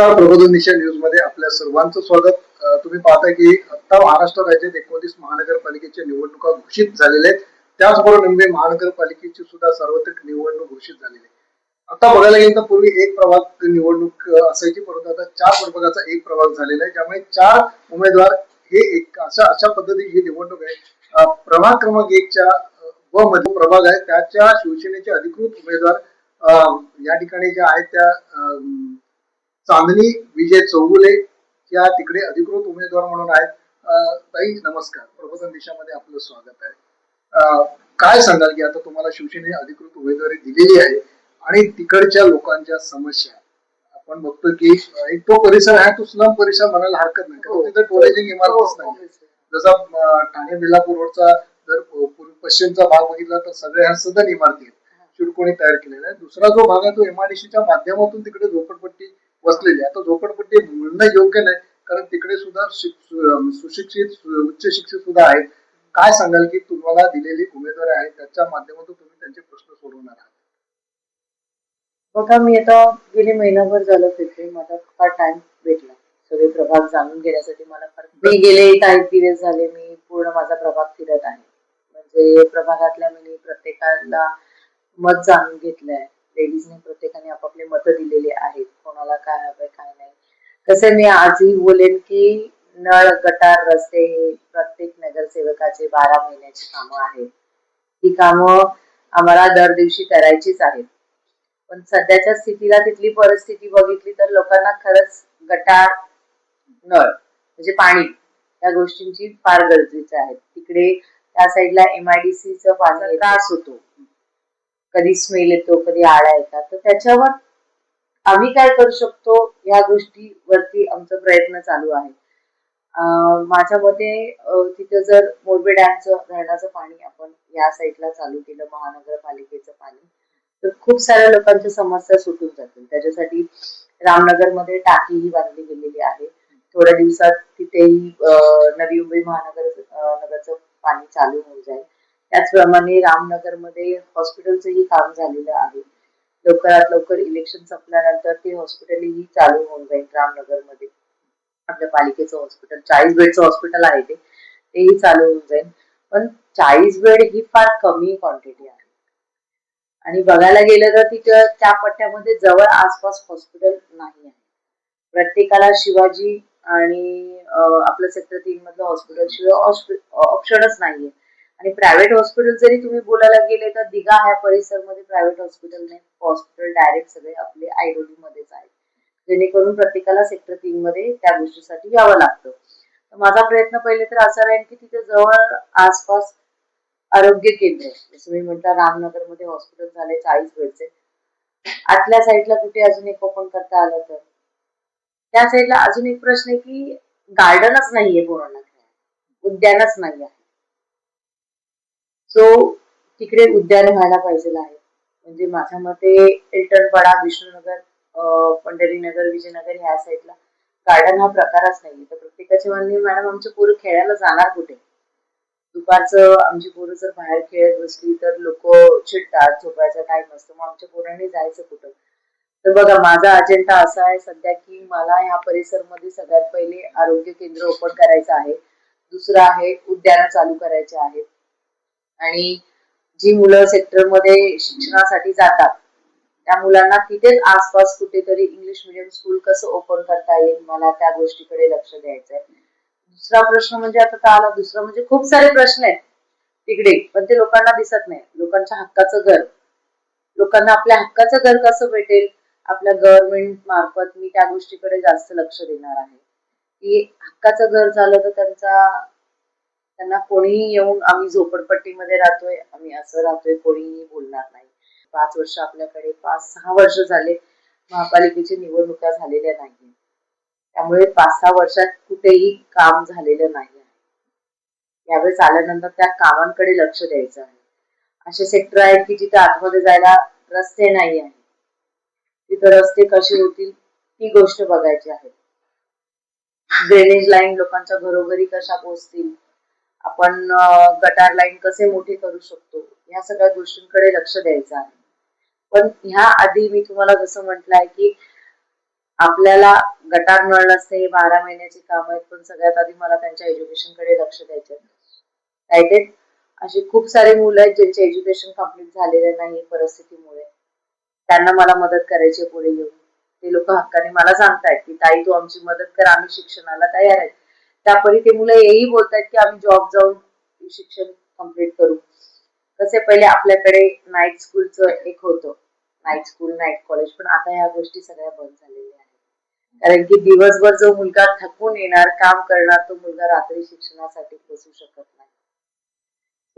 नमस्कार प्रबोधन दिशा न्यूजमध्ये आपल्या सर्वांचं स्वागत. तुम्ही पाहता की आता महाराष्ट्र राज्यात एकोणतीस महानगरपालिकेच्या निवडणुका घोषित झालेल्या आहेत. त्याचबरोबर मुंबई महानगरपालिकेची सुद्धा सार्वत्रिक निवडणूक घोषित झालेली आहे. आता बघायला गेलं तर पूर्वी एक प्रभाग निवडणूक असायची परंतु आता चार प्रभागाचा एक प्रभाग झालेला आहे. त्यामुळे चार उमेदवार हे एक अशा अशा पद्धतीची ही निवडणूक आहे. प्रभाग क्रमांक एकच्या व मध्ये प्रभाग आहे. त्याच्या शिवसेनेचे अधिकृत उमेदवार या ठिकाणी ज्या आहेत त्या अं, चांदणी विजय चौगुले या तिकडे अधिकृत उमेदवार म्हणून आहेत. ताई नमस्कार. प्रबोधन दिशामध्ये आपलं स्वागत आहे. काय सांगाल की आता तुम्हाला शिवसेनेने अधिकृत उमेदवारी दिलेली आहे आणि तिकडच्या लोकांच्या समस्या? आपण बघतो की एक तो परिसर आहे तो स्लम परिसर म्हणायला हरकत नाही. कारण तिथे टोरेजिंग इमारतच नाही जसा ठाणे बेलापूर रोडचा जर पश्चिमचा भाग बघितला तर सगळ्या ह्या सदन इमारती आहेत. चिडकोणी तयार केलेला आहे दुसरा जो भाग आहे तो एमआयडीसीच्या माध्यमातून तिकडे झोपडपट्टी वसलेली आहे. आता झोपडपट्टी म्हणणं योग्य नाही कारण तिकडे सुद्धा सुशिक्षित उच्च शिक्षित सुद्धा आहेत. काय सांगाल की तुम्हाला दिलेली उमेदवार आहेत त्याच्या माध्यमातून तुम्ही त्यांचे प्रश्न सोडवणार आहात? बघा मी आता गेली महिनाभर झालं फिरते मला फार टाइम भेटला. सगळे प्रभाग जाणून घेण्यासाठी मला फार मी गेले काही दिवस झाले मी पूर्ण माझा प्रभाग फिरत आहे. म्हणजे प्रभागातल्या मी प्रत्येकाला मत जाणून घेतलंय. लेडीजने प्रत्येकाने आपापले मत दिलेले आहेत. कोणाला काय हवंय काय नाही. कसं मी आजही बोलेन की नळ गटार रस्ते हे प्रत्येक नगरसेवकाचे बारा महिन्याची कामं आहेत. ही कामं आम्हाला दर दिवशी करायचीच आहेत. पण सध्याच्या स्थितीला तिथली परिस्थिती बघितली तर लोकांना खरंच गटार नळ म्हणजे पाणी या गोष्टींची फार गरजेचं आहे. तिकडे त्या साईडला एमआयडीसीचं पाणी त्रास होतो. कधी स्मेल येतो कधी आळ्या येतात. तर त्याच्यावर आम्ही काय करू शकतो या गोष्टीवरती आमचा प्रयत्न चालू आहे. माझ्या मते तिथं जर मोरबे डॅमचं धरणाचं पाणी आपण या साईडला चालू केलं महानगरपालिकेचं पाणी तर खूप साऱ्या लोकांच्या समस्या सुटून जातील. त्याच्यासाठी रामनगरमध्ये टाकीही बांधली गेलेली आहे. थोड्या दिवसात तिथेही नवी मुंबई महानगर नगरचं पाणी चालू होऊन जाईल. त्याचप्रमाणे रामनगरमध्ये हॉस्पिटलचंही काम झालेलं आहे. लवकरात लवकर इलेक्शन संपल्यानंतर ते हॉस्पिटलही चालू होऊन जाईल रामनगरमध्ये. आपल्या पालिकेचं हॉस्पिटल चाळीस बेडचं हॉस्पिटल आहे ते. तेही चालू होऊन जाईल. पण चाळीस बेड ही फार कमी क्वांटिटी आहे. आणि बघायला गेलं तर तिथं त्या पट्ट्यामध्ये जवळ आसपास हॉस्पिटल नाही आहे. प्रत्येकाला शिवाजी आणि आपलं सेक्टर तीन मधलं हॉस्पिटल शिवाय ऑप्शनच नाहीये. आणि प्रायव्हेट हॉस्पिटल जरी तुम्ही बोलायला गेले तर दिघा ह्या परिसरमध्ये प्रायव्हेट हॉस्पिटल नाही. हॉस्पिटल डायरेक्ट सगळे आपले आयडोली मध्येच आहेत. जेणेकरून प्रत्येकाला सेक्टर तीन मध्ये त्या गोष्टीसाठी यावं लागतं. तर माझा प्रयत्न पहिले तर असा राहील की तिथे जवळ आसपास आरोग्य केंद्र जसं मी म्हटलं रामनगरमध्ये हॉस्पिटल झाले चाळीस बेडचे. आतल्या साईडला कुठे अजून एक ओपन करता आलं तर? त्या साईडला अजून एक प्रश्न आहे की गार्डनच नाहीये कोरोना उद्यानच नाही आहे सो तिकडे उद्यान व्हायला पाहिजे आहे. म्हणजे माझ्या मते एल्टनपाडा विष्णुनगर पंढरीनगर विजयनगर ह्या साईडला गार्डन हा प्रकारच नाहीये. तर प्रत्येकाच्या म्हणणे मॅडम आमचे पोरं खेळायला जाणार कुठे? दुपारचं आमची पोरं जर बाहेर खेळत बसली तर लोक चिडतात झोपायचा टाइम असतो मग आमच्या पोरांनी जायचं कुठं? तर बघा माझा अजेंडा असा आहे सध्या की मला ह्या परिसरमध्ये सगळ्यात पहिले आरोग्य केंद्र ओपन करायचं आहे. दुसरं आहे उद्यानं चालू करायचे आहेत. आणि जी मुलं सेक्टरमध्ये शिक्षणासाठी जातात त्या मुलांना तिथेच आसपास कुठेतरी इंग्लिश मिडियम स्कूल कसं ओपन करता येईल मला त्या गोष्टीकडे लक्ष द्यायचं आहे दुसरा प्रश्न म्हणजे आता आला दुसरा म्हणजे खूप सारे प्रश्न आहेत तिकडे पण ते लोकांना दिसत नाही. लोकांच्या हक्काचं घर. लोकांना आपल्या हक्काचं घर कसं भेटेल? आपल्या गव्हर्नमेंट मार्फत मी त्या गोष्टीकडे जास्त लक्ष देणार आहे. की हक्काचं घर झालं तर त्यांचा त्यांना कोणीही येऊन आम्ही झोपडपट्टीमध्ये राहतोय आम्ही असं राहतोय कोणीही बोलणार नाही. पाच वर्ष आपल्याकडे पाच सहा वर्ष झाले महापालिकेची निवडणुका झालेल्या नाही त्यामुळे पाच सहा वर्षात कुठेही काम झालेलं नाही आहे. यावेळेस आल्यानंतर त्या कामांकडे लक्ष द्यायचं आहे. असे सेक्टर आहेत की जिथे आतमध्ये जायला रस्ते नाही आहेत. तिथं रस्ते कसे होतील ती गोष्ट बघायची आहे. ड्रेनेज लाईन लोकांच्या घरोघरी कशा पोहोचतील आपण गटार लाईन कसे मोठे करू शकतो या सगळ्या गोष्टींकडे लक्ष द्यायचं आहे. पण ह्या आधी मी तुम्हाला जसं म्हटलंय की आपल्याला गटार नळ नसते हे बारा महिन्याची काम आहेत पण सगळ्यात आधी मला त्यांच्या एज्युकेशनकडे लक्ष द्यायचं आहे. अशी खूप सारे मुलं आहेत ज्यांचे एज्युकेशन कंप्लीट झालेले नाही परिस्थितीमुळे. त्यांना मला मदत करायची आहे पुढे येऊन. ते लोक हक्काने मला सांगतायत की ताई तू आमची मदत कर आम्ही शिक्षणाला तयार आहेत. त्यापरी ते मुलं हेही बोलतात की आम्ही जॉब जाऊन शिक्षण कंप्लीट करू. कसे पहिले आपल्याकडे नाईट स्कूलचं एक होतं. नाईट स्कूल नाईट कॉलेज पण आता ह्या गोष्टी सगळ्या बंद झालेल्या आहेत. कारण की दिवसभर जो मुलगा थकून येणार काम करणार तो मुलगा रात्री शिक्षणासाठी बसू शकत नाही.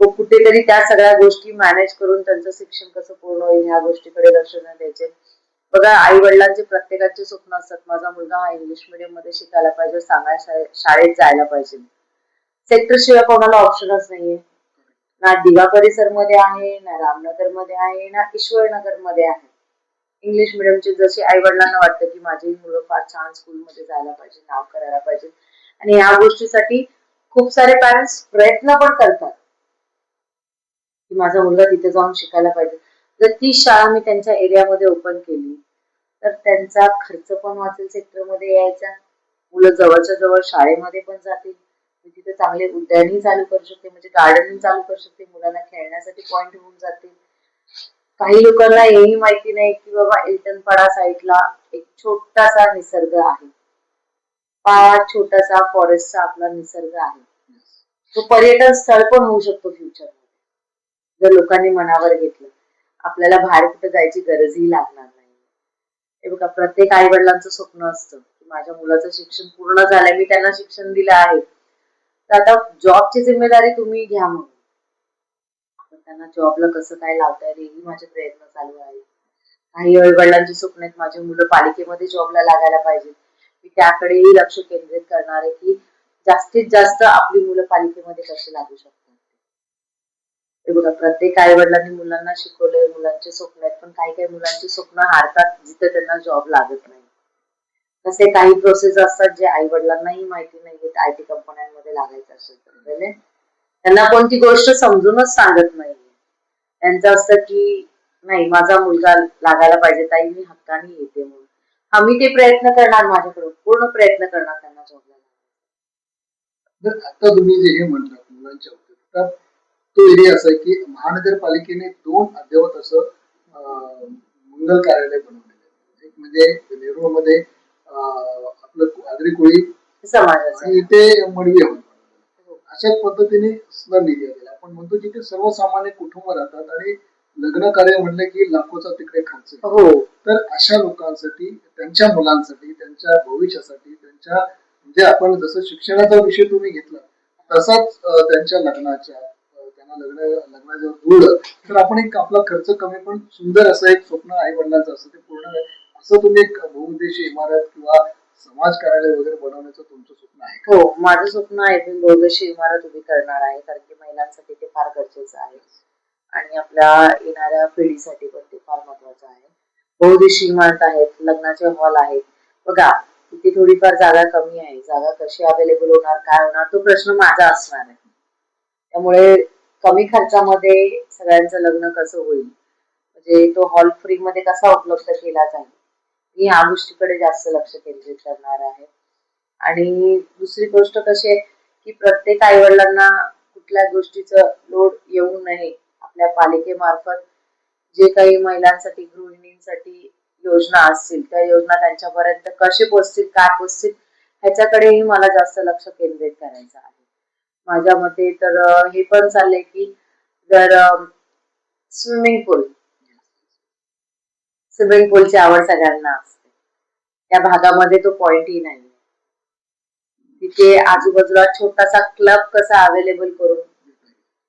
तो कुठेतरी त्या सगळ्या गोष्टी मॅनेज करून त्यांचं शिक्षण कसं पूर्ण होईल ह्या गोष्टीकडे लक्ष न द्यायचे. बघा आई वडिलांचे प्रत्येकाचे स्वप्न असतात. माझा मुलगा हा इंग्लिश मिडियममध्ये शिकायला पाहिजे चांगल्या शाळेत जायला पाहिजे. सेक्टर शिवाय कोणाला ऑप्शनच नाहीये. ना दिवा परिसरमध्ये आहे ना रामनगरमध्ये आहे ना ईश्वरनगरमध्ये आहे इंग्लिश मिडियमचे जसे आई वडिलांना वाटतं की माझी मुलं फार छान स्कूलमध्ये जायला पाहिजे नाव करायला पाहिजे. आणि या गोष्टीसाठी खूप सारे पॅरेंट्स प्रयत्न पण करतात. की माझा मुलगा तिथे जाऊन शिकायला पाहिजे. जर ती शाळा मी त्यांच्या एरियामध्ये ओपन केली. तर त्यांचा खर्च पण वाचेल सेक्टरमध्ये यायचा. मुलं जवळच्या जवळ शाळेमध्ये पण जातील. मी तिथे चांगले उद्यानही चालू करू शकते. म्हणजे गार्डनिंग चालू करू शकते. मुलांना खेळण्यासाठी पॉइंट होऊन जातील. काही लोकांना हेही माहिती नाही की बाबा एलटनपाडा साईडला एक छोटासा निसर्ग आहे. फार छोटासा फॉरेस्टचा आपला निसर्ग आहे. तो पर्यटन स्थळ पण होऊ शकतो फ्युचरमध्ये. जर लोकांनी मनावर घेतलं. आपल्याला बाहेर कुठे जायची गरजही लागणार नाही. हे बघा प्रत्येक आई वडिलांचं स्वप्न असतं की माझ्या मुलाचं शिक्षण पूर्ण झालंय मी त्यांना शिक्षण दिलं आहे. तर आता जॉबची जिम्मेदारी तुम्ही घ्या म्हणून. पण त्यांना जॉबला कसं काय लावता येईल हेही माझे प्रयत्न चालू आहे काही आई वडिलांची स्वप्न आहेत माझी मुलं पालिकेमध्ये जॉबला लागायला पाहिजे मी त्याकडेही लक्ष केंद्रित करणार आहे की जास्तीत जास्त आपली मुलं पालिकेमध्ये कशी लागू शकतात. हे बघा प्रत्येक आई वडिलांनी मुलांना शिकवले मुलांचे स्वप्न आहेत पण काही काही मुलांची स्वप्न हारतात जिथे त्यांना जॉब लागत नाही. तसे काही प्रोसेस असतात जे आई वडिलांनाही माहिती नाही आय टी कंपन्यांमध्ये लागायचं असेल तर त्यांना कोणती गोष्ट समजूनच सांगत नाही त्यांचं असतं की नाही माझा मुलगा लागायला पाहिजे ताई मी हक्काने येते म्हणून. हा मी ते प्रयत्न करणार माझ्याकडून पूर्ण प्रयत्न करणार त्यांना जॉबला तर आता तुम्ही जे हे म्हणतात मुलांच्या तो एरिया असा आहे की महानगरपालिकेने दोन अद्ययावत असं मंगल कार्यालय बनवलेलं एक म्हणजे नेरूळमध्ये आपलं आगरी कोळी आणि इथे मडवी हॉल अशा पद्धतीने स्लम एरिया दिला. आपण म्हणतो जिथे सर्वसामान्य कुटुंब राहतात आणि लग्न कार्य म्हणलं की लाखोचा तिकडे खर्च. हो. तर अशा लोकांसाठी त्यांच्या मुलांसाठी त्यांच्या भविष्यासाठी त्यांच्या म्हणजे आपण जसं शिक्षणाचा विषय तुम्ही घेतला तसाच त्यांच्या लग्नाच्या लग्न लग्नाजवळ जुळलं तर आपण एक आपला खर्च कमी पण सुंदर असं एक स्वप्न आई वडिलांचं असं ते पूर्ण असं तुम्ही एक बहुउद्देशी इमारत किंवा समाज कार्यालय वगैरे बनवण्याचं तुमचं स्वप्न आहे हो माझं स्वप्न आहे मी बहुउद्देशी इमारत उभी करणार आहे कारण की महिलांसाठी ते फार गरजेचं आहे. आणि आपल्या येणाऱ्या पिढीसाठी पण ते फार महत्वाचं आहे. बहुदेशी इमारत आहेत लग्नाचे हॉल आहेत. बघा तिथे थोडीफार जागा कमी आहे. जागा कशी अवेलेबल होणार काय होणार तो प्रश्न माझा असणार आहे. त्यामुळे कमी खर्चामध्ये सगळ्यांचं लग्न कसं होईल? म्हणजे तो हॉल फ्री मध्ये कसा उपलब्ध केला जाईल? मी या गोष्टीकडे जास्त लक्ष केंद्रित करणार आहे. आणि दुसरी गोष्ट कशी आहे की प्रत्येक आई वडिलांना कुठल्या गोष्टीचं लोड येऊ नये आपल्या पालिकेमार्फत जे काही महिलांसाठी गृहिणींसाठी योजना असतील त्या योजना त्यांच्यापर्यंत कसे पोचतील काय पोचतील ह्याच्याकडेही मला जास्त लक्ष केंद्रित करायचं आहे. माझ्या मते तर हे पण चाललंय की जर स्विमिंग पूल स्विमिंग पूलची आवड सगळ्यांना असते. त्या भागामध्ये तो पॉइंटही नाही तिथे आजूबाजूला छोटासा क्लब कसा अवेलेबल करून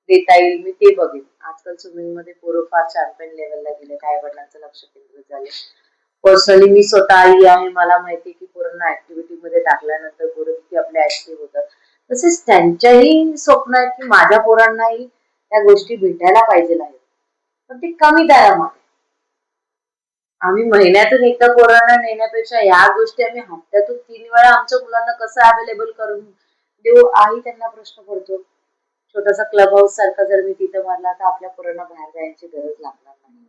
देता येईल मी ते बघेन. आजकाल स्विमिंगमध्ये पोरं फार चॅम्पियन लेवलला गेले काय वडिलांचं लक्ष केंद्रित झाले पर्सनली मी स्वतः आई आहे मला माहिती की पोरांना ऍक्टिव्हिटी मध्ये टाकल्यानंतर पोरं किती आपले ऍक्टिव्ह होतात. तसेच त्यांच्याही स्वप्न आहेत की माझ्या पोरांनाही त्या गोष्टी भेटायला पाहिजे आहेत. पण ते कमी दरामध्ये आम्ही महिन्यातून एकदा पोरांना नेण्यापेक्षा या गोष्टी आम्ही हप्त्यातून तीन वेळा आमच्या मुलांना कसं अवेलेबल करून देऊ हाही त्यांना प्रश्न पडतो. छोटासा क्लब हाऊस सारखा जर मी तिथं मारला तर आपल्या पोरांना बाहेर जायची गरज लागणार नाही.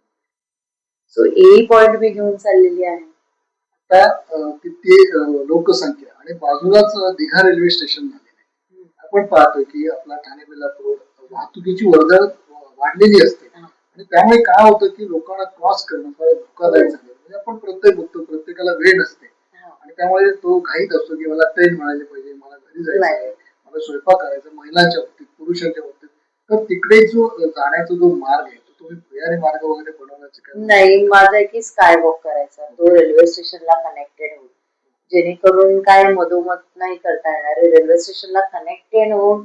सो ए पॉइंट मी घेऊन चाललेली आहे. आता तिथे लोकसंख्या आणि बाजूलाच दिघा रेल्वे स्टेशन झालं. आपण पाहतोय की आपला ठाणे बेलापूर वाहतुकीची वर्दळ वाढलेली असते. आणि त्यामुळे काय होतं की लोकांना क्रॉस करणं फार धोकादायक झालं म्हणजे आपण प्रत्येक बघतो प्रत्येकाला वेळ नसते. आणि त्यामुळे तो घाईत असतो की मला ट्रेन मिळाली पाहिजे मला घरी जायचं मला स्वयंपाक करायचा महिलांच्या बाबतीत पुरुषांच्या बाबतीत. तर तिकडे जो जाण्याचा जो मार्ग आहे तो तुम्ही भुयारी मार्ग वगैरे बनवण्याचे नाही माझा एक स्काय वॉक करायचा. तो रेल्वे स्टेशनला कनेक्टेड होईल जेणेकरून काय मधोमध नाही करता येणार रेल्वे स्टेशनला कनेक्टेड होऊन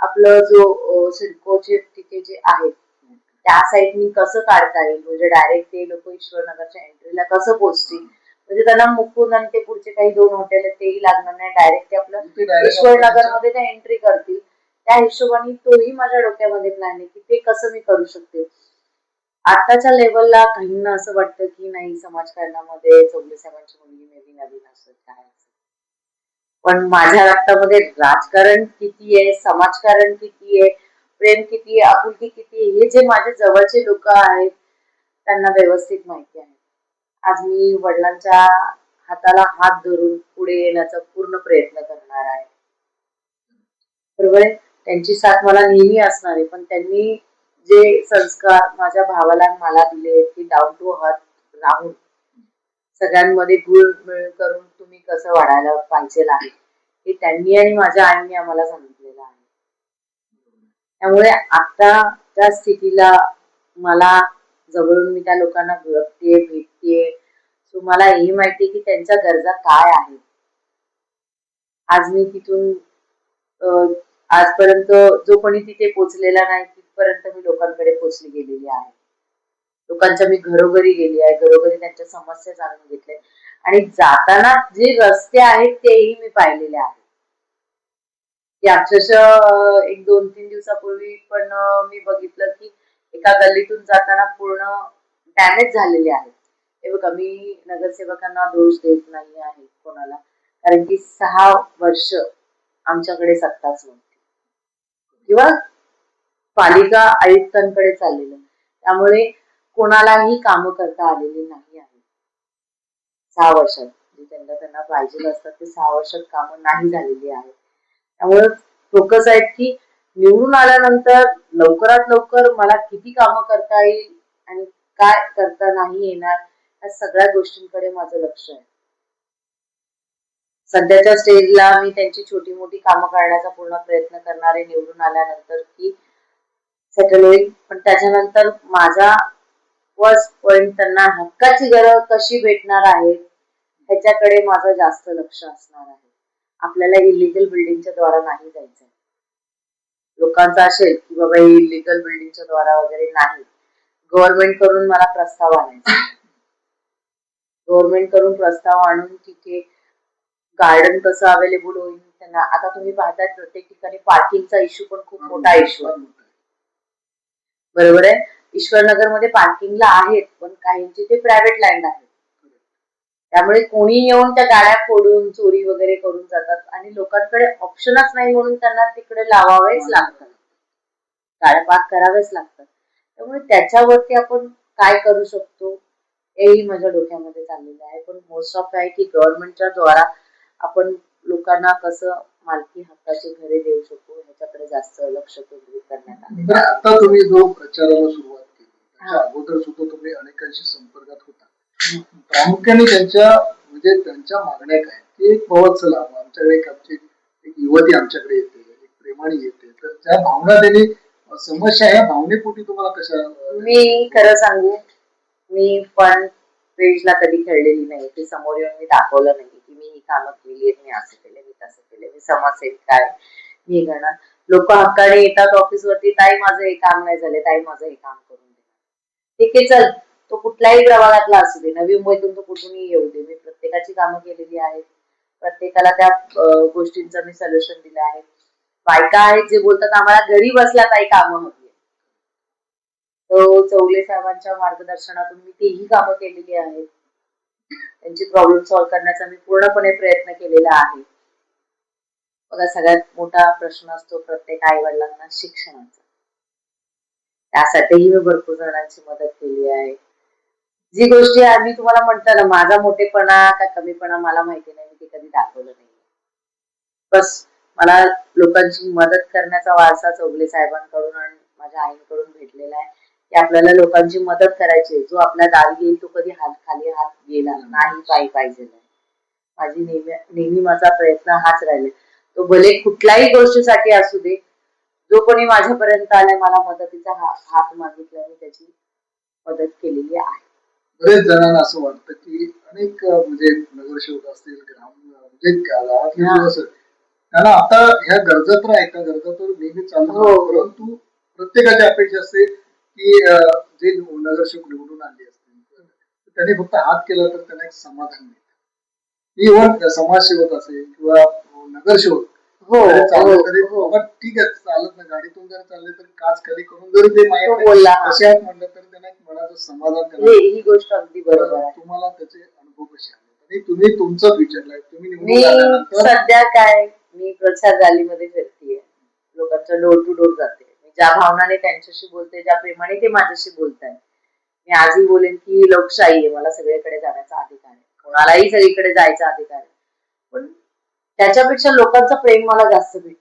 आपलं जो सिडकोचे तिथे जे आहेत त्या साईडनी कसं काढता येईल? म्हणजे डायरेक्ट ते लोक ईश्वरनगरच्या एंट्रीला कसं पोहोचतील? म्हणजे त्यांना मुकून आणि ते पुढचे काही दोन हॉटेल आहेत तेही लागणार नाही. डायरेक्ट ते आपलं ईश्वरनगरमध्ये ते एंट्री करतील. त्या हिशोबाने तोही माझ्या डोक्यामध्ये प्लॅन आहे की ते कसं मी करू शकते? आताच्या लेवलला काहींना असं वाटतं की नाही समाजकारणामध्ये चौगले साहेबांची मुलगी मेबी नवीन असेल काय पण माझ्या रक्तामध्ये राजकारण किती आहे समाजकारण किती आहे प्रेम किती आहे आपुलकी किती आहे हे जे माझे जवळचे लोक आहेत त्यांना व्यवस्थित माहिती आहे. आज मी वडिलांच्या हाताला हात धरून पुढे येण्याचा पूर्ण प्रयत्न करणार आहे. बरोबर आहे? त्यांची साथ मला नेहमी असणार आहे पण त्यांनी जे संस्कार माझ्या भावाला मला दिले की डाऊन टू हर्थ राहून सगळ्यांमध्ये गुळ मिळ करून तुम्ही कसं वाढायला पाहिजे आहे हे त्यांनी आणि माझ्या आईने आम्हाला सांगितलेलं आहे. त्यामुळे आता त्या स्थितीला मला जवळून मी त्या लोकांना बघते भेटते. सो मला हे माहिती की त्यांच्या गरजा काय आहेत. आज मी तिथून अं, आजपर्यंत जो कोणी तिथे पोचलेला नाही इथपर्यंत मी लोकांकडे पोचली गेलेली आहे. लोकांच्या मी घरोघरी गेली आहे. घरोघरी त्यांच्या समस्या जाणून घेतल्या आणि जाताना जे रस्ते आहेत तेही मी पाहिलेले आहेत. की अक्षरशः एक दोन तीन दिवसापूर्वी पण मी बघितलं की एका गल्लीतून जाताना पूर्ण डॅमेज झालेले आहेत. हे बघा मी नगरसेवकांना दोष देत नाही आहे कोणाला. कारण की सहा वर्ष आमच्याकडे सत्ताच नव्हती किंवा पालिका आयुक्तांकडे चाललेलं. त्यामुळे कोणालाही कामं करता आलेली नाही आहे. सहा वर्षात. त्यांना त्यांना पाहिजे असतात ते सहा वर्षात कामं नाही झालेली आहेत. त्यामुळे फोकस आहेत की निवडून आल्यानंतर लवकरात लवकर मला किती कामं करता येईल आणि काय करता नाही येणार या सगळ्या गोष्टींकडे माझं लक्ष आहे. सध्याच्या स्टेजला मी त्यांची छोटी मोठी कामं करण्याचा पूर्ण प्रयत्न करणार आहे. निवडून आल्यानंतर की सेटल होईल. पण त्याच्यानंतर माझा फर्स्ट पॉइंट त्यांना हक्काची गरज कशी भेटणार आहे ह्याच्याकडे माझं जास्त लक्ष असणार आहे. आपल्याला इलिगल बिल्डिंगच्या द्वारा नाही जायचं लोकांचं असेल की बाबा इलिगल बिल्डिंगच्या द्वारा वगैरे नाही. गव्हर्नमेंटकडून मला प्रस्ताव आणायचा. गव्हर्नमेंटकडून प्रस्ताव आणून तिथे गार्डन कसं अवेलेबल होईल त्यांना आता तुम्ही पाहताय प्रत्येक ठिकाणी पार्किंगचा इश्यू पण खूप मोठा इश्यू आहे. बरोबर आहे? ईश्वरनगरमध्ये पार्किंगला आहेत पण काहींचे ते प्रायव्हेट लँड आहेत. त्यामुळे कोणी येऊन त्या गाड्या फोडून चोरी वगैरे करून जातात आणि लोकांकडे ऑप्शनच नाही म्हणून त्यांना तिकडे लावावेच लागतात. गाड्या पार्क करावेच लागतात. त्यामुळे त्याच्यावरती आपण काय करू शकतो? हेही माझ्या डोक्यामध्ये चाललेलं आहे. पण मोस्ट ऑफ आहे की गव्हर्नमेंटच्या द्वारा आपण लोकांना कसं मालकी हक्काची घरे देऊ शकू ह्याच्याकडे जास्त लक्ष केंद्रित करण्यात आले. आता तुम्ही जो प्रचाराला सुरुवात केली त्याच्या. अगोदर सुद्धा तुम्ही अनेकांशी संपर्कात होता. प्रामुख्याने त्यांच्या म्हणजे त्यांच्या मागण्या काय की बाबा चला आमच्याकडे एक आमची एक युवती आमच्याकडे येते एक प्रेमाने येते. तर त्या भावना त्यांनी समस्या ह्या भावनेपोटी तुम्हाला कशा मी खरं सांगू मी पण पेजला कधी खेळलेली नाही ते समोर येऊन मी दाखवलं नाही. कामं केली आहेत मी असं केले मी तसं केले मी समाजसेविका काय मी करणार. लोक हक्काने येतात ऑफिस वरती ताई माझं हे काम नाही झाले ताई माझं हे काम करून दे. ठीक आहे चल. तो कुठल्याही प्रभागातला असू दे नवी मुंबईतून तो कुठूनही येऊ दे. मी प्रत्येकाची कामं केलेली आहेत. प्रत्येकाला त्या गोष्टींचं मी सोल्युशन दिलं आहे. बायका आहेत जे बोलतात आम्हाला घरी बसल्या काही कामं हवी तो चौले साहेबांच्या मार्गदर्शनातून मी तेही कामं केलेली आहेत. त्यांची प्रॉब्लेम सॉल्व्ह करण्याचा मी पूर्णपणे प्रयत्न केलेला आहे. बघा सगळ्यात मोठा प्रश्न असतो प्रत्येक आई वडिलांना शिक्षणाचा. त्यासाठीही मी भरपूर जणांची मदत केली आहे. जी गोष्टी आम्ही तुम्हाला म्हणतो ना माझा मोठेपणा का कमीपणा मला माहिती नाही मी ते कधी दाखवलं नाही बस मला लोकांची मदत करण्याचा वारसा चौगले साहेबांकडून आणि माझ्या आईकडून भेटलेला आहे. की आपल्याला लोकांची मदत करायची. जो आपल्या दारी येईल तो कधी हात खाली हात गेला नाही पायी पाहिजे माझी नेहमी नेहमी माझा प्रयत्न हाच राहिला. तो भले कुठल्याही गोष्टीसाठी असू दे जो कोणी माझ्यापर्यंत आलाय मला मदतीचा हा- हात मागितला मी त्याची मदत केलेली आहे. बरेच जणांना असं वाटतं की अनेक म्हणजे नगरसेवक असतील ग्राम म्हणजे त्यांना आता ह्या गरजा तर आहेत गरजा तर नेहमी चालू हो. परंतु प्रत्येकाची अपेक्षा असते की जे नगरसेवक निवडून आले असतील त्यांनी फक्त हात केला तर त्यांना एक समाधान मिळतं. इव्हन समाजसेवक असेल किंवा नगरसेवक हो हो, हो. बाबा ठीक आहे चालत ना गाडीतून जरी चालले तर काच खाली करून जरी ते माझ्याकडे बोलला हा. कसे आहेत म्हटलं तर त्यांना एक मनाचं समाधान हे ही गोष्ट अगदी बरोबर आहे. तुम्हाला त्याचे अनुभव कसे आले? आणि तुम्ही तुमचं विचारलंय तुम्ही निवडून सध्या काय मी प्रचार रॅलीमध्ये फिरतीये. लोकांच्या डोर टू डोर जाते. ज्या भावनाने त्यांच्याशी बोलते ज्या प्रेमाने ते माझ्याशी बोलताय मी आजही बोलेन की लोकशाही आहे मला सगळीकडे जाण्याचा अधिकार आहे. कोणालाही सगळीकडे जायचा अधिकार आहे. पण त्याच्यापेक्षा लोकांचं प्रेम मला जास्त भेटत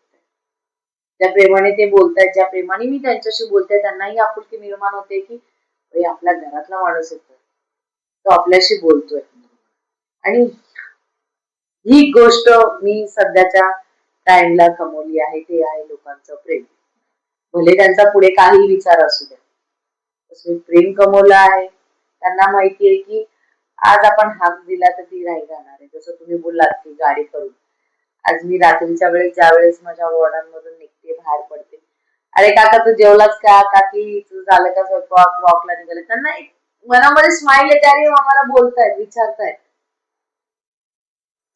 ज्या प्रेमाने ते बोलतायत ज्या प्रेमाने मी त्यांच्याशी बोलते त्यांनाही आपुलकी निर्माण होते की आपल्या घरातला माणूस येतोय तो आपल्याशी बोलतोय. आणि ही गोष्ट मी सध्याच्या टाइमला कमवली आहे ते आहे लोकांचं प्रेम. भले त्यांचा पुढे काही विचार असू द्या. तसं मी प्रेम कमवलं आहे. त्यांना माहिती आहे की आज आपण हाक दिला तर ती राही जाणार आहे. जसं तुम्ही बोललात की गाडी करून. आज मी रात्रीच्या वेळेस ज्या वेळेस माझ्या वॉर्डांमधून निघते बाहेर पडते. अरे काका तू जेवलाच का? काकी झालं का स्वयंपाक? वॉकला निघाले. त्यांना एक मनामध्ये स्माइल येते. अरे आम्हाला बोलतायत विचारतायत.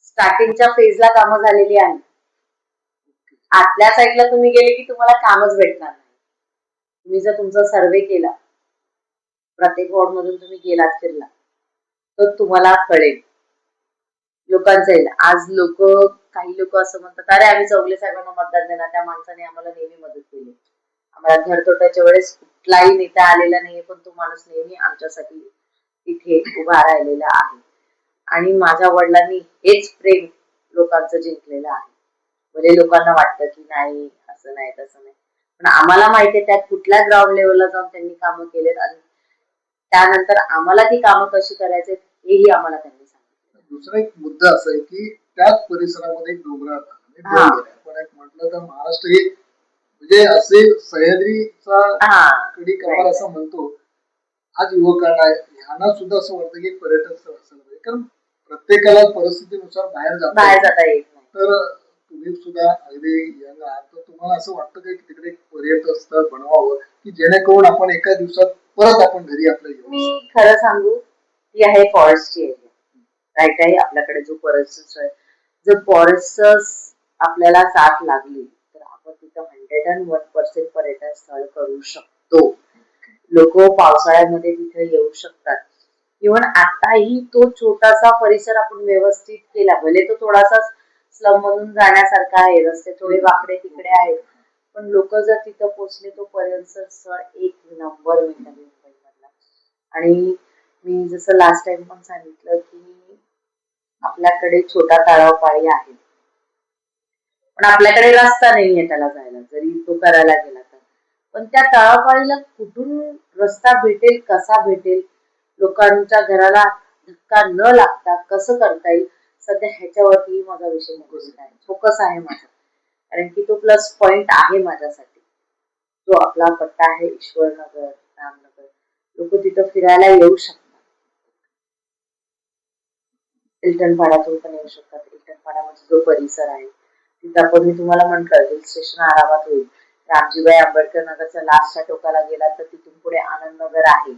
स्टार्टिंगच्या फेजला कामं झालेली आहेत. आतल्या साईडला तुम्ही गेले की तुम्हाला कामच भेटणार नाही. तुम्ही जर तुमचा सर्वे केला प्रत्येक वॉर्ड मधून तुम्ही गेलात फिरला तर तुम्हाला कळेल. लोकांचं येईल. आज लोक काही लोक असं म्हणतात अरे आम्ही चौगले साहेबांना मतदान देणार त्या माणसाने आम्हाला नेहमी मदत केली. आम्हाला घरतोटाच्या वेळेस कुठलाही नेता आलेला नाहीये पण तो माणूस नेहमी आमच्यासाठी तिथे उभा राहिलेला आहे. आणि माझ्या वडिलांनी हेच प्रेम लोकांचं जिंकलेलं आहे. भले लोकांना वाटतं की नाही असं नाही तसं नाही. पण आम्हाला माहिती आहे त्यात कुठल्या ग्राउंड लेवलला जाऊन त्यांनी कामं केलेत आणि त्यानंतर आम्हाला ती कामं कशी करायचे हेही आम्हाला त्यांनी सांगितलं. दुसरा एक मुद्दा असा आहे की त्याच परिसरामध्ये एक डोंगराळ आहे. पण एक म्हटलं तर महाराष्ट्र हे म्हणजे असे सह्याद्रीचा हा. कडी कपार असं म्हणतो. आज युवकांना ह्यांना सुद्धा असं वाटतं की पर्यटन स्थळ असायला पाहिजे कारण प्रत्येकाला परिस्थितीनुसार बाहेर जाता नाही. तर तुम्ही सुद्धा अगदी यंग आहात. तर तुम्हाला असं वाटतं का की तिकडे पर्यटन स्थळ बनवावं की जेणेकरून आपण एका दिवसात परत आपण घरी आपल्या येऊ मी खरं सांगू ती आहे फॉरेस्टची एरिया राईट आहे आपल्याकडे जो फॉरेस्ट आहे. जर फॉरेस्ट आपल्याला साथ लागली तर आपण तिथं हंड्रेड अँड वन पर्सेंट पर्यटन स्थळ करू शकतो. लोक पावसाळ्यामध्ये तिथे येऊ शकतात. इव्हन आताही तो छोटासा परिसर आपण व्यवस्थित केला भले तो थोडासा स्लम मधून जाण्यासारखा आहे. रस्ते थोडे वाकडे तिकडे आहेत. पण लोक जर तिथं पोहोचले तो पर्यंत स्थळ एक नंबर होईल मुंबईमधला आणि मी जसं लास्ट टाइम पण सांगितलं की आपल्याकडे छोटा तळाव पाळी आहे. पण आपल्याकडे रस्ता नाहीये त्याला जायला. जरी तो करायला गेला तर. पण त्या तळापाळीला कुठून रस्ता भेटेल कसा भेटेल? लोकांच्या घराला धक्का न लागता कसं करता येईल? सध्या ह्याच्यावरती माझा विषय आहे फोकस आहे माझा. कारण की तो प्लस पॉइंट आहे माझ्यासाठी. जो आपला पट्टा आहे ईश्वरनगर रामनगर. लोक तिथं फिरायला येऊ शकतात. इल्टनपाड्यातून पण येऊ शकतात. इल्टनपाड्यामध्ये जो परिसर आहे तिथं आपण मी तुम्हाला म्हंटल हिल स्टेशन आरामात होईल रामजीबाई आंबेडकर नगरच्या लास्टच्या टोकाला गेला तर तिथून पुढे आनंद नगर आहे.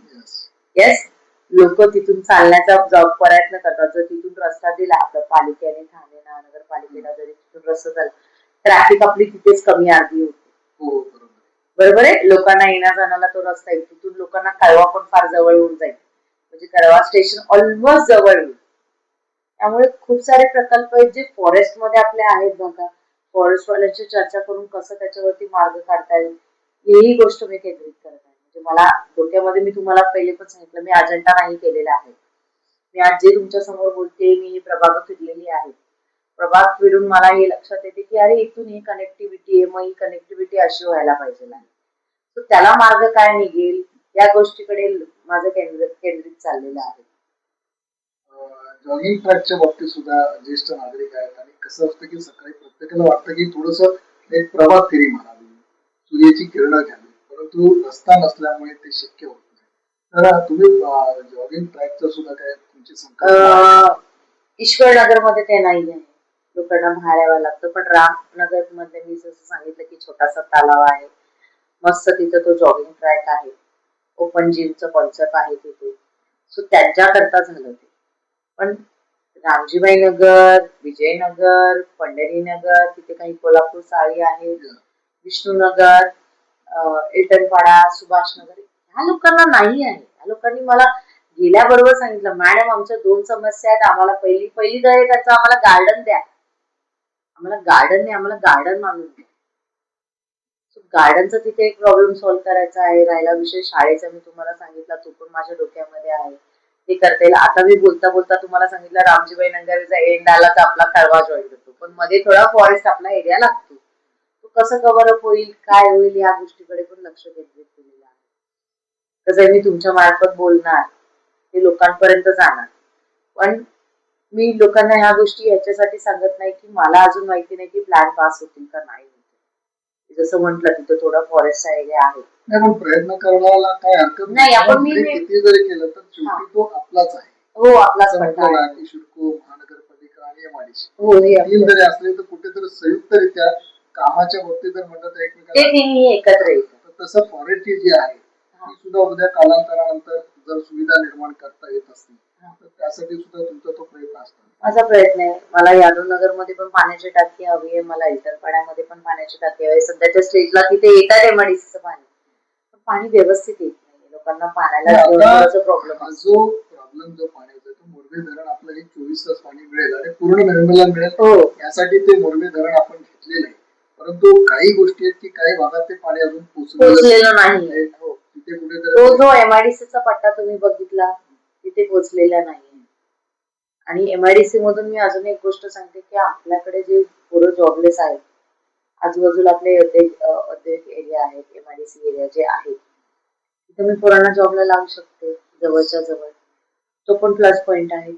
येस लोक तिथून चालण्याचा जॉब प्रयत्न करतात. जर तिथून रस्ता दिला आपल्या पालिकेने ठाणे महानगरपालिकेला जरी तिथून रस्ता झाला ट्रॅफिक आपली तिथेच कमी अर्धी होते. हो बरोबर. आहे? लोकांना येण्या जाण्याला तो रस्ता आहे. तिथून लोकांना कळवा पण फार जवळ होऊन जाईल. म्हणजे कळवा स्टेशन ऑलमोस्ट जवळ होईल. त्यामुळे खूप सारे प्रकल्प आहेत जे फॉरेस्टमध्ये आपले आहेत बघा. फॉरेस्ट वाल्यांची चर्चा करून कसं त्याच्यावरती मार्ग काढता येईल हेही गोष्ट मी केंद्रित करत मला डोक्यामध्ये मी तुम्हाला पहिले पण सांगितलं मी अजेंडा नाही केलेला आहे. मी आज जे तुमच्यासमोर बोलते मी ही प्रभाग फिरलेली आहे. प्रभाग फिरून मला हे लक्षात येते की अरे इथून ही कनेक्टिव्हिटी आहे मग ही कनेक्टिव्हिटी अशी व्हायला पाहिजे नाही. तर त्याला मार्ग काय निघेल? या गोष्टीकडे माझं केंद्र केंद्रित चाललेलं आहे. जॉगिंग ट्रॅकच्या बाबतीत सुद्धा ज्येष्ठ नागरिक आहेत आणि कसं असतं की सकाळी प्रत्येकाला वाटतं की थोडस एक प्रभात फेरी म्हणावी सूर्याची किरणं घ्यावी. परंतु रस्ता नसल्यामुळे ते शक्य होत नाही. तर तुम्ही जॉगिंग ट्रॅकचं सुद्धा काय तुमची संकल्पना आहे? अं, ईश्वरनगरमध्ये ते नाही आहे लोकांना बाहेर लागतं. पण रामनगरमध्ये मी जसं सांगितलं की छोटासा तलाव आहे. मस्त तिथं तो जॉगिंग ट्रॅक आहे. ओपन जिमचं कॉन्सेप्ट आहे तिथे. सो त्यांच्याकरता झालं ते. पण रामजीबाई नगर विजयनगर पंढरीनगर तिथे काही कोल्हापूर साळी आहे. विष्णुनगर एटनपाडा इटनपाडा सुभाषनगर ह्या लोकांना नाही आहे. ह्या लोकांनी मला गेल्याबरोबर सांगितलं मॅडम आमच्या दोन समस्या आहेत. आम्हाला पहिली पहिली तर त्याचं आम्हाला गार्डन द्या. आम्हाला गार्डन नाही आम्हाला गार्डन मागून द्या. गार्डनचा तिथे एक प्रॉब्लेम सॉल्व्ह करायचा आहे. राहिला विषय शाळेचा मी तुम्हाला सांगितला तो पण माझ्या डोक्यामध्ये आहे. ते करता येईल. आता मी बोलता बोलता तुम्हाला सांगितलं रामजीबाई नंगरेचा एंड आला तर आपला कळवा जॉईन करतो. पण मध्ये थोडा फॉरेस्ट आपला एरिया लागतो. कसं कव्हर अप होईल काय होईल या गोष्टीकडे पण लक्ष केंद्रित केलेलं आहे. तसं मी तुमच्या मार्फत बोलणार ते लोकांपर्यंत जाणार. पण मी लोकांना ह्या गोष्टी याच्यासाठी सांगत नाही की मला अजून माहिती नाही की प्लॅन पास होतील का नाही होतील. जसं म्हंटल तिथं थोडा फॉरेस्ट एरिया आहे. नाही पण प्रयत्न करायला काय हरकत नाही, आपण मी- किती जरी केलं तर हा. शेवटी तो आपलाच आहे. हो आपलाच शिडको महानगरपालिका आणि हो हे. जरी असले तर कुठेतरी संयुक्तरित्या कामाच्या बाबतीत जर म्हणतात तर ते एकमेकांना तिन्ही एकत्र येतात तर तसं फॉरेस्टची जी आहे ती सुद्धा उद्या कालांतरानंतर जर सुविधा निर्माण करता येत असतील. तर त्यासाठी सुद्धा तुमचा तो प्रयत्न असतो. माझा प्रयत्न आहे. मला यादवनगरमध्ये पण पाण्याची टाकी हवी आहे. मला इटरपाड्यामध्ये पण पाण्याची टाकी हवी आहे. सध्याच्या स्टेजला तिथे येतात एमआयडीसीचं पाणी. पण पाणी व्यवस्थित येत नाही. लोकांना पाण्याला प्रॉब्लेम हा जो प्रॉब्लेम जो पाण्याचा तो मोरबी धरण आपलं हे चोवीस तास पाणी मिळेल आणि पूर्ण नोव्हेंबरला मिळेल. हो. यासाठी ते मोरबी धरण आपण परंतु काही गोष्टी आहेत की काही भागात ते पाणी अजून पोहोचलेलं नाही. हो तिथे तो जो एमआयडीसीचा पट्टा तुम्ही बघितला तिथे पोहोचलेला नाही आणि एमआयडीसी मधून मी अजून एक गोष्ट सांगते की आपल्याकडे जे पोरं जॉबलेस आहेत आजूबाजूला आपले औद्योगिक एरिया आहेत एमआयडीसी एरिया जे आहेत तिथे मी पोरांना जॉबला लावू शकते जवळच्या जवळ. तो पण प्लस पॉइंट आहे.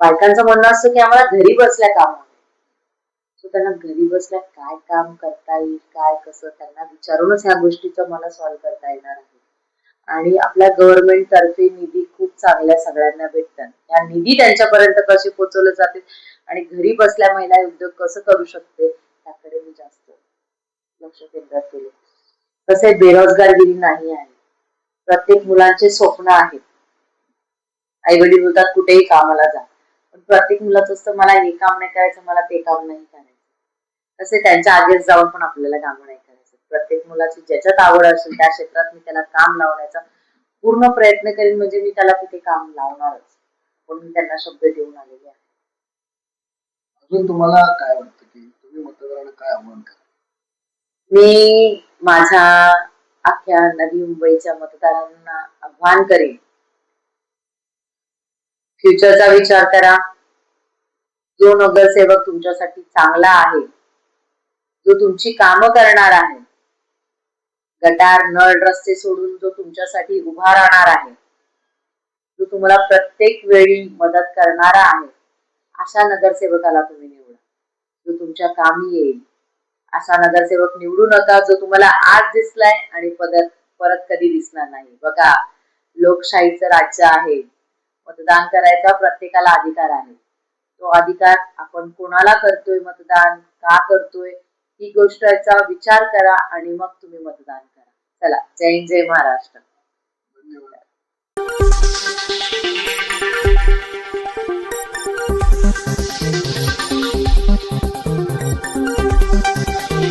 बायकांचं म्हणणं असतं की आम्हाला घरी बसल्या काम त्यांना घरी बसल्या काय काम करता येईल काय कसं त्यांना विचारूनच ह्या गोष्टीचं मला सॉल्व्ह करता येणार आहे. आणि आपल्या गव्हर्नमेंट तर्फे निधी खूप चांगल्या सगळ्यांना भेटतात. ह्या निधी त्यांच्यापर्यंत कसे पोहोचवले जाते आणि घरी बसल्या महिला उद्योग कसं करू शकते त्याकडे मी जास्त लक्ष केंद्रित केले. तसे बेरोजगारगिरी नाही आहे. प्रत्येक मुलांचे स्वप्न आहेत. आई वडील बोलतात कुठेही कामाला जा. पण प्रत्येक मुलाचं असतं मला हे काम नाही करायचं मला ते काम नाही करायचं. तसे त्यांच्या आगेच जाऊन पण आपल्याला काम नाही करायचं प्रत्येक मुलाची ज्याच्यात आवड असेल त्या क्षेत्रात मी त्याला काम लावण्याचा पूर्ण प्रयत्न करेन. म्हणजे मी त्याला तिथे काम लावणारच. पण मी त्यांना शब्द देऊन आलेले आहे. अजून तुम्हाला काय वाटतं की तुम्ही मतदारांना काय आव्हान करा मी माझ्या अख्ख्या नवी मुंबईच्या मतदारांना आव्हान करेन. फ्युचरचा विचार करा. जो नगरसेवक तुमच्यासाठी चांगला आहे जो तुमची कामं करणार आहे. गटार नळ रस्ते सोडून जो तुमच्यासाठी उभा राहणार आहे. जो तुम्हाला प्रत्येक वेळी मदत करणारा आहे. अशा नगरसेवकाला तुम्ही निवडा. जो तुमच्या कामी येईल. असा नगरसेवक निवडू नका जो तुम्हाला आज दिसलाय आणि परत परत कधी दिसणार नाही. बघा लोकशाहीचं राज्य आहे. मतदान करायचा प्रत्येकाला अधिकार आहे. तो अधिकार आपण कोणाला करतोय मतदान? का करतोय? ही गोष्टचा विचार करा आणि मग तुम्ही मतदान करा. चला जय जय महाराष्ट्र. धन्यवाद.